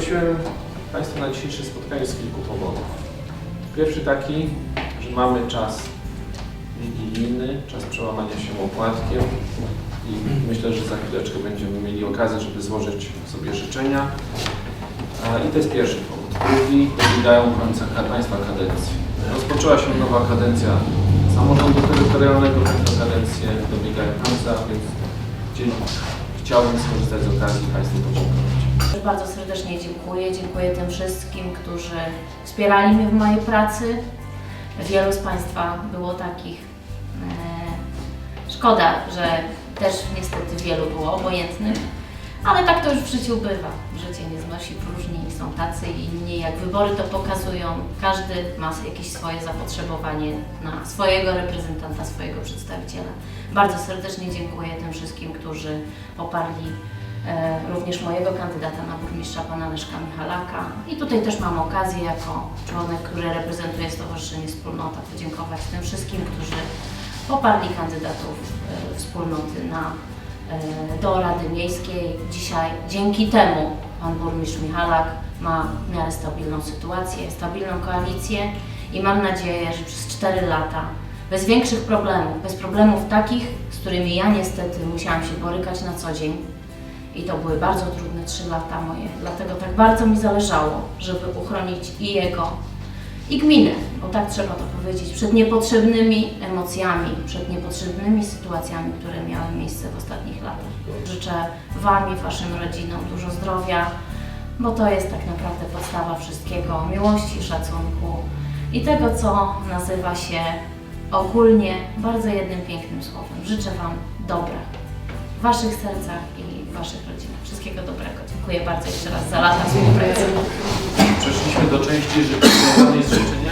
Zaprosiłem Państwa na dzisiejsze spotkanie z kilku powodów. Pierwszy taki, że mamy czas wigilijny, czas przełamania się łopatkiem i myślę, że za chwileczkę będziemy mieli okazję, żeby złożyć sobie życzenia. I to jest pierwszy powód. Drugi, dobiegają końca Państwa kadencji. Rozpoczęła się nowa kadencja samorządu terytorialnego, Państwa kadencje dobiegają końca, więc chciałbym skorzystać z okazji podziękować. Bardzo serdecznie dziękuję. Dziękuję tym wszystkim, którzy wspierali mnie w mojej pracy. Wielu z Państwa było takich. E, szkoda, że też niestety wielu było obojętnych, ale tak to już w życiu bywa. Życie nie znosi próżni są tacy i inni. Jak wybory to pokazują, każdy ma jakieś swoje zapotrzebowanie na swojego reprezentanta, swojego przedstawiciela. Bardzo serdecznie dziękuję tym wszystkim, którzy poparli również mojego kandydata na burmistrza, pana Leszka Michalaka. I tutaj też mam okazję jako członek, który reprezentuje Stowarzyszenie Wspólnota, podziękować tym wszystkim, którzy poparli kandydatów e, wspólnoty na, e, do Rady Miejskiej. Dzisiaj dzięki temu pan burmistrz Michalak ma w miarę stabilną sytuację, stabilną koalicję i mam nadzieję, że przez 4 lata bez większych problemów, bez problemów takich, z którymi ja niestety musiałam się borykać na co dzień, i to były bardzo trudne trzy lata moje, dlatego tak bardzo mi zależało, żeby uchronić i jego, i gminę, bo tak trzeba to powiedzieć, przed niepotrzebnymi emocjami, przed niepotrzebnymi sytuacjami, które miały miejsce w ostatnich latach. Życzę Wam i Waszym rodzinom dużo zdrowia, bo to jest tak naprawdę podstawa wszystkiego, miłości, szacunku i tego, co nazywa się ogólnie bardzo jednym pięknym słowem. Życzę Wam dobra Waszych sercach i w Waszych rodzinach. Wszystkiego dobrego. Dziękuję bardzo jeszcze raz za lata współpracy. Przeszliśmy do części życzeń związanej z życzeniami